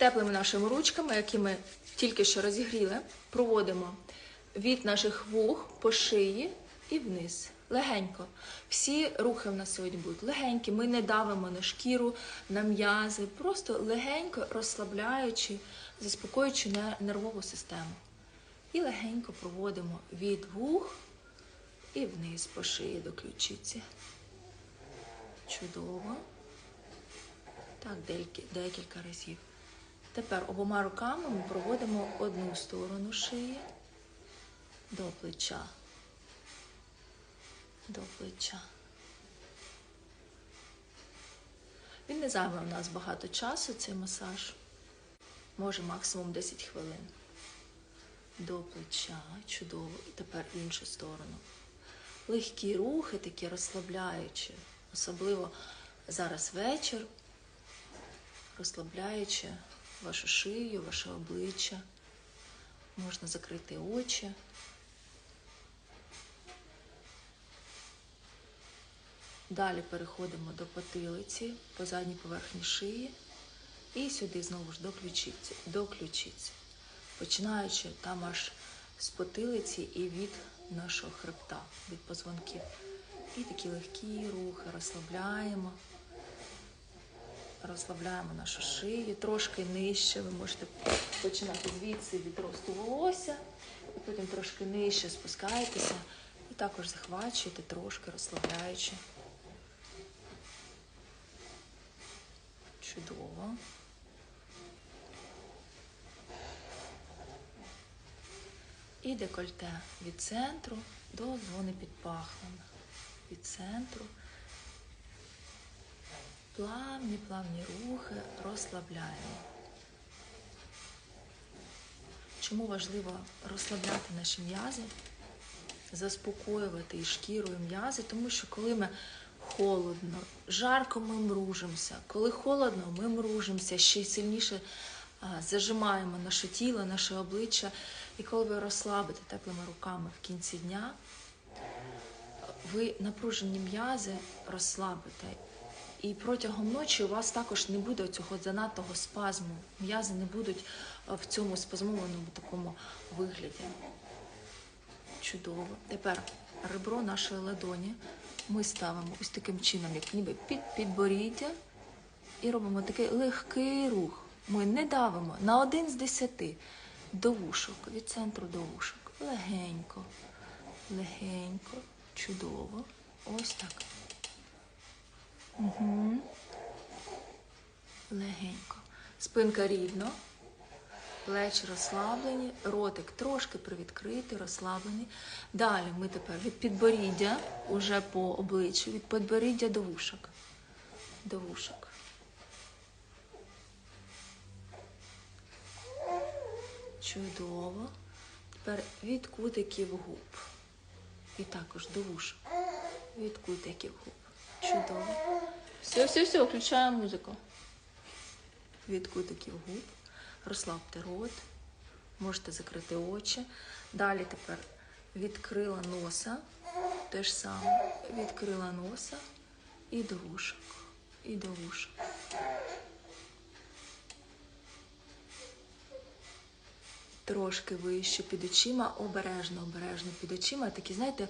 теплими нашими ручками, які ми тільки що розігріли, проводимо від наших вух по шиї і вниз. Легенько. Всі рухи в нас сьогодні будуть легенькі. Ми не давимо на шкіру, на м'язи, просто легенько розслабляючи, заспокоюючи нервову систему. І легенько проводимо від вух і вниз по шиї до ключиці. Чудово. Так, декілька, разів. Тепер обома руками ми проводимо одну сторону шиї до плеча. До плеча. Він не займе у нас багато часу, цей масаж. Може максимум 10 хвилин. До плеча. Чудово. І тепер в іншу сторону. Легкі рухи, такі розслабляючі. Особливо зараз вечір, розслабляючи вашу шию, ваше обличчя. Можна закрити очі. Далі переходимо до потилиці по задній поверхні шиї. І сюди знову ж до ключиці, до ключиці. Починаючи там аж з потилиці і від нашого хребта, від позвонків. І такі легкі рухи розслабляємо. Розслабляємо нашу шию, трошки нижче. Ви можете починати звідси від росту волосся, і потім трошки нижче спускаєтеся і також захвачуєте, трошки розслабляючи. Чудово. І декольте від центру до зони під пахвами. Від центру. Плавні, плавні рухи розслабляємо. Чому важливо розслабляти наші м'язи, заспокоювати і шкіру, і м'язи, тому що коли ми холодно, жарко ми мружимося, коли холодно, ми мружимося, ще й сильніше зажимаємо наше тіло, наше обличчя. І коли ви розслабите теплими руками в кінці дня, ви напружені м'язи розслабите. І протягом ночі у вас також не буде цього занадтого спазму. М'язи не будуть в цьому спазмованому такому вигляді. Чудово. Тепер ребро нашої ладоні ми ставимо ось таким чином, як ніби під підборіддя, і робимо такий легкий рух. Ми не давимо на один з десяти до вушок, від центру до вушок. Легенько, легенько, чудово. Ось так. Угу. Легенько. Спинка рівно. Плечі розслаблені, ротик трошки привідкритий, розслаблений. Далі ми тепер від підборіддя, уже по обличчю, від підборіддя до вушок. До вушок. Чудово. Тепер від кутиків губ. І також до вушок. Від кутиків губ. Чудово. Все, все, все, включаємо музику. Від кутиків губ. Розслабте рот. Можете закрити очі. Далі тепер відкрила носа. Те ж саме. Відкрила носа і до вушок. І до вушок. Трошки вище під очима, обережно, обережно під очима. Такі, знаєте,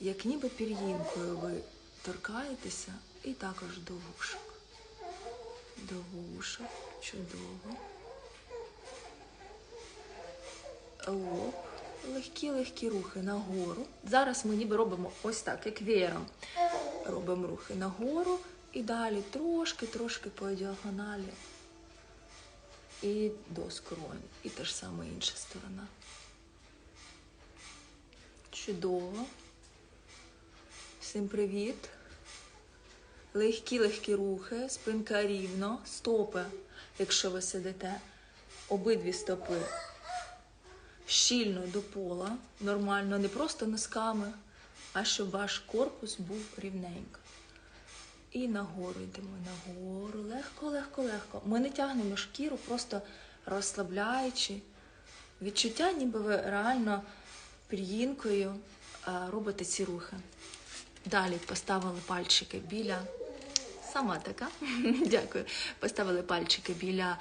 як ніби пір'їнкою ви торкаєтеся і також до вушок. До вушок. Чудово. Лоб. Легкі-легкі рухи нагору. Зараз ми ніби робимо ось так, як веєром. Робимо рухи нагору і далі трошки-трошки по діагоналі. І до скронь. І та ж саме інша сторона. Чудово. Всім привіт. Легкі-легкі рухи, спинка рівно, стопи, якщо ви сидите, обидві стопи щільно до пола, нормально, не просто носками, а щоб ваш корпус був рівненько. І нагору йдемо, нагору, легко, легко, легко. Ми не тягнемо шкіру, просто розслабляючи. Відчуття, ніби ви реально пір'їнкою робите ці рухи. Далі поставили пальчики біля. Сама така, дякую. Поставили пальчики біля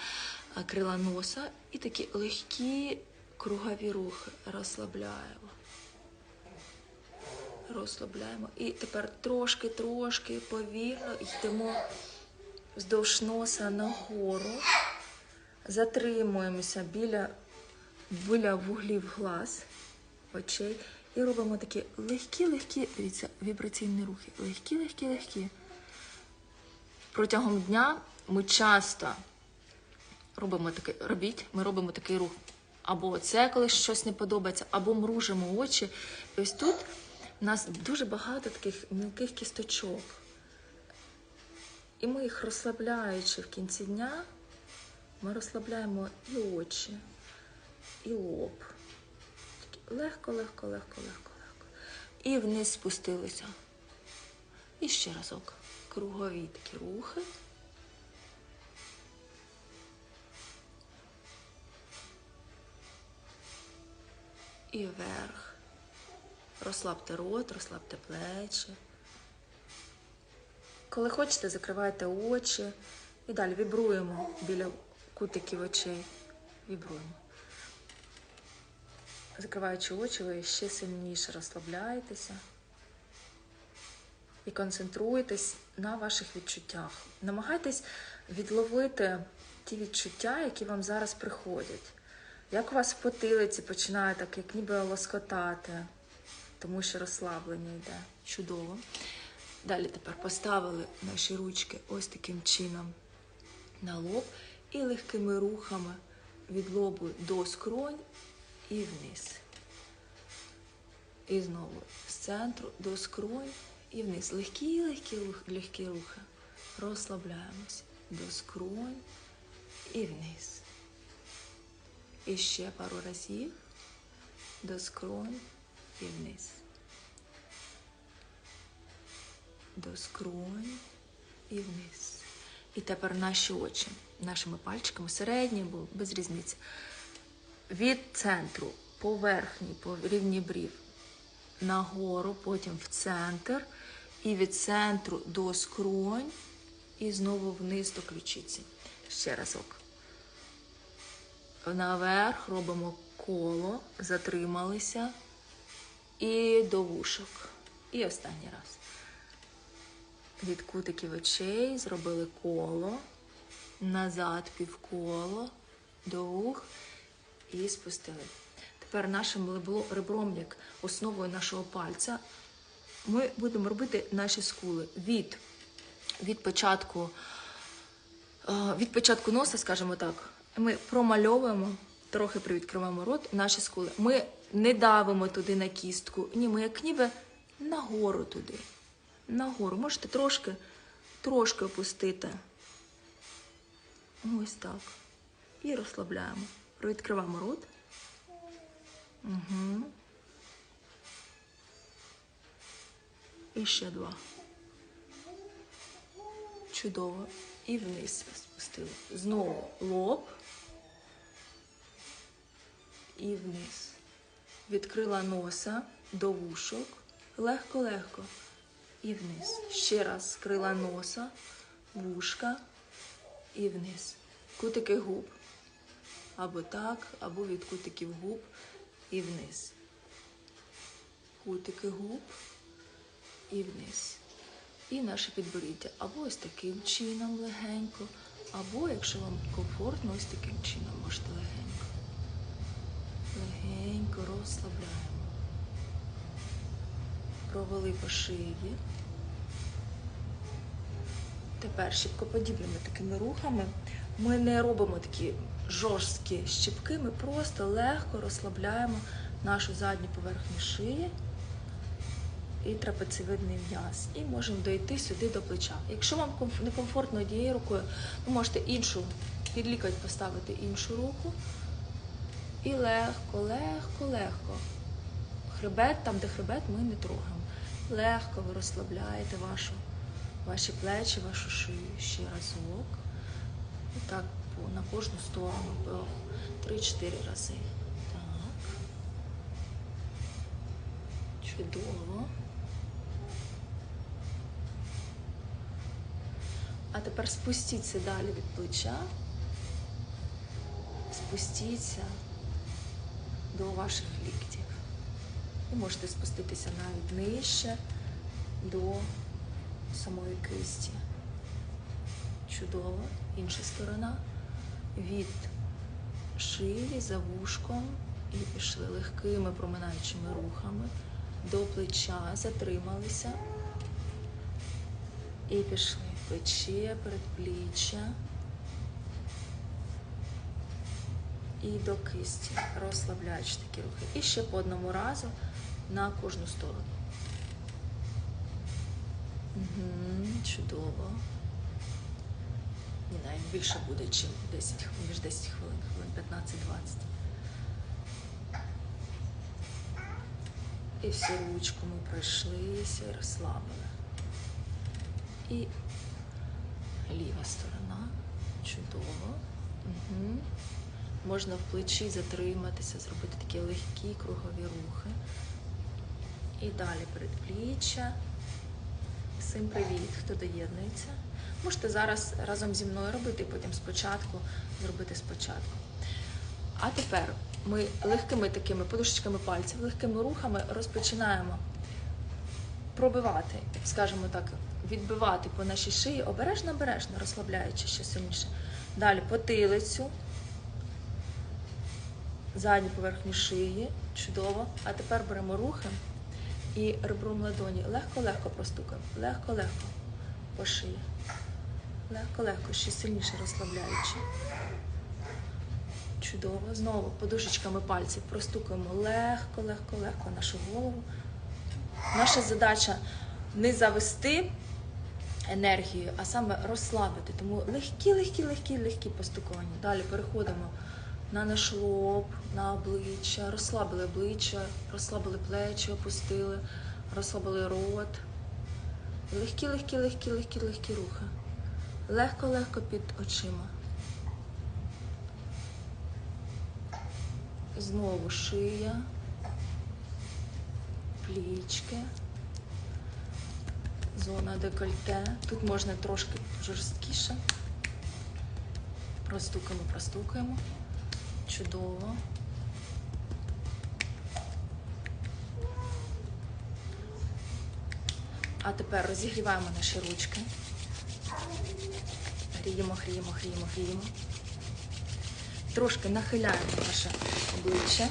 крила носа і такі легкі кругові рухи розслабляємо. Розслабляємо. І тепер трошки-трошки повільно йдемо вздовж носа нагору. Затримуємося біля, біля вуглів глаз, очей. І робимо такі легкі-легкі, дивіться, вібраційні рухи. Легкі-легкі-легкі. Протягом дня ми часто робимо такий, робіть, ми робимо такий рух. Або це, коли щось не подобається, або мружимо очі. І ось тут у нас дуже багато таких мілких кісточок. І ми їх розслабляючи в кінці дня, ми розслабляємо і очі, і лоб. Легко, легко, легко, легко, легко. І вниз спустилися. І ще разок. Кругові такі рухи. І вверх. Розслабте рот, розслабте плечі. Коли хочете, закривайте очі. І далі вібруємо біля кутиків очей. Вібруємо. Закриваючи очі, ви ще сильніше розслабляєтеся і концентруєтесь на ваших відчуттях. Намагайтесь відловити ті відчуття, які вам зараз приходять. Як у вас в потилиці починає так, як ніби лоскотати, тому що розслаблення йде. Чудово. Далі тепер поставили наші ручки ось таким чином на лоб і легкими рухами від лобу до скронь і вниз. І знову з центру до скронь і вниз. Легкі, легкі, легкі рухи. Розслабляємося до скронь і вниз. І ще пару разів до скронь і вниз. До скронь і вниз. І тепер наші очі нашими пальчиками середні, бо без різниці. Від центру поверхні по рівні брів нагору, потім в центр, і від центру до скронь, і знову вниз до ключиці. Ще разок. Наверх робимо коло, затрималися і до вушок. І останній раз. Від кутиків очей зробили коло, назад півколо, до вух і спустили. Тепер нашим ребром, як основою нашого пальця, ми будемо робити наші скули від, від початку Е, від початку носа, скажімо так, ми промальовуємо, трохи привідкриваємо рот, наші скули. Ми не давимо туди на кістку. Ні, ми як ніби нагору туди. Нагору. Можете трошки, трошки опустити. Ось так. І розслабляємо. Привідкриваємо рот. Угу. І ще два. Чудово. І вниз спустили. Знову лоб. І вниз. Відкрила носа до вушок. Легко-легко. І вниз. Ще раз скрила носа, вушка і вниз. Кутики губ. Або так, або від кутиків губ і вниз. Кутики губ і вниз. І наше підборіддя. Або ось таким чином легенько, або, якщо вам комфортно, ось таким чином можете легенько. Легенько розслабляємо. Провели по шиї. Тепер щіпкоподібними такими рухами ми не робимо такі жорсткі щіпки, ми просто легко розслабляємо нашу задню поверхню шиї і трапецевидний м'яз. І можемо дойти сюди до плеча. Якщо вам некомфортно однією рукою, ви можете іншу під лікоть поставити іншу руку. І легко, легко, легко. Хребет, там, де хребет, ми не трогаємо. Легко ви розслабляєте вашу, ваші плечі, вашу шию. Ще разок. І так по, на кожну сторону по 3-4 рази. Так. Чудово. А тепер спустіться далі від плеча. спустіться до ваших ліктів. І можете спуститися навіть нижче до самої кисті. Чудово. Інша сторона. Від шиї за вушком і пішли легкими проминаючими рухами до плеча, затрималися. І пішли плече, передпліччя. І до кисті, розслабляючи такі рухи. І ще по одному разу на кожну сторону. Угу, чудово. Ні, навіть більше буде, чим 10 хвилин, ніж 10 хвилин, хвилин 15-20. І всю ручку ми пройшлися і розслабили. І ліва сторона. Чудово. Угу. Можна в плечі затриматися, зробити такі легкі кругові рухи. І далі передпліччя. Всім привіт, хто доєднується. Можете зараз разом зі мною робити, потім спочатку зробити спочатку. А тепер ми легкими такими подушечками пальців, легкими рухами розпочинаємо пробивати, скажімо так, відбивати по нашій шиї обережно-обережно, розслабляючи ще сильніше. Далі потилицю, задню поверхню шиї, чудово. А тепер беремо рухи і ребром ладоні легко-легко простукаємо, легко-легко по шиї. Легко-легко, ще сильніше розслабляючи. Чудово. Знову подушечками пальців простукуємо легко, легко, легко нашу голову. Наша задача не завести енергію, а саме розслабити. Тому легкі, легкі, легкі, легкі постукування. Далі переходимо на наш лоб, на обличчя, розслабили обличчя, розслабили плечі, опустили, розслабили рот. Легкі, легкі, легкі, легкі, легкі рухи. Легко-легко під очима. Знову шия, плічки, зона декольте. Тут можна трошки жорсткіше. Простукаємо, простукаємо. Чудово. А тепер розігріваємо наші ручки. Гріємо, гріємо, гріємо, гріємо. Трошки нахиляємо наше обличчя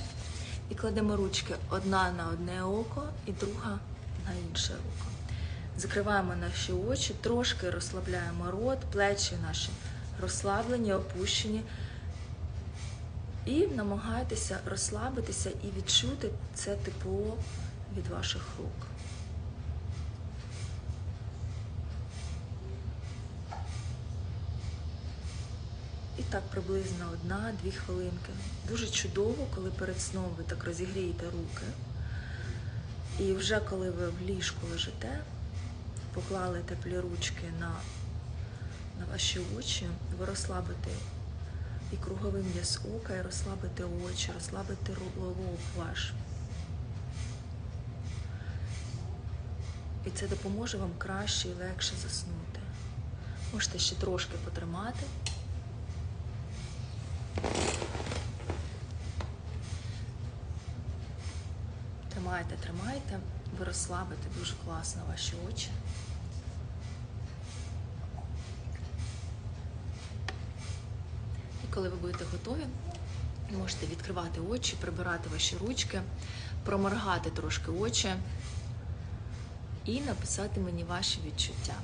і кладемо ручки одна на одне око і друга на інше око. Закриваємо наші очі, трошки розслабляємо рот, плечі наші розслаблені, опущені. І намагайтеся розслабитися і відчути це тепло від ваших рук. Так приблизно одна-дві хвилинки. Дуже чудово, коли перед сном ви так розігрієте руки. І вже коли ви в ліжку лежите, поклали теплі ручки на, на ваші очі, ви розслабите і круговий м'яз ока, і розслабите очі, розслабите лоб ваш. І це допоможе вам краще і легше заснути. Можете ще трошки потримати. Тримайте, тримайте, ви розслабите дуже класно ваші очі. І коли ви будете готові, можете відкривати очі, прибирати ваші ручки, проморгати трошки очі і написати мені ваші відчуття.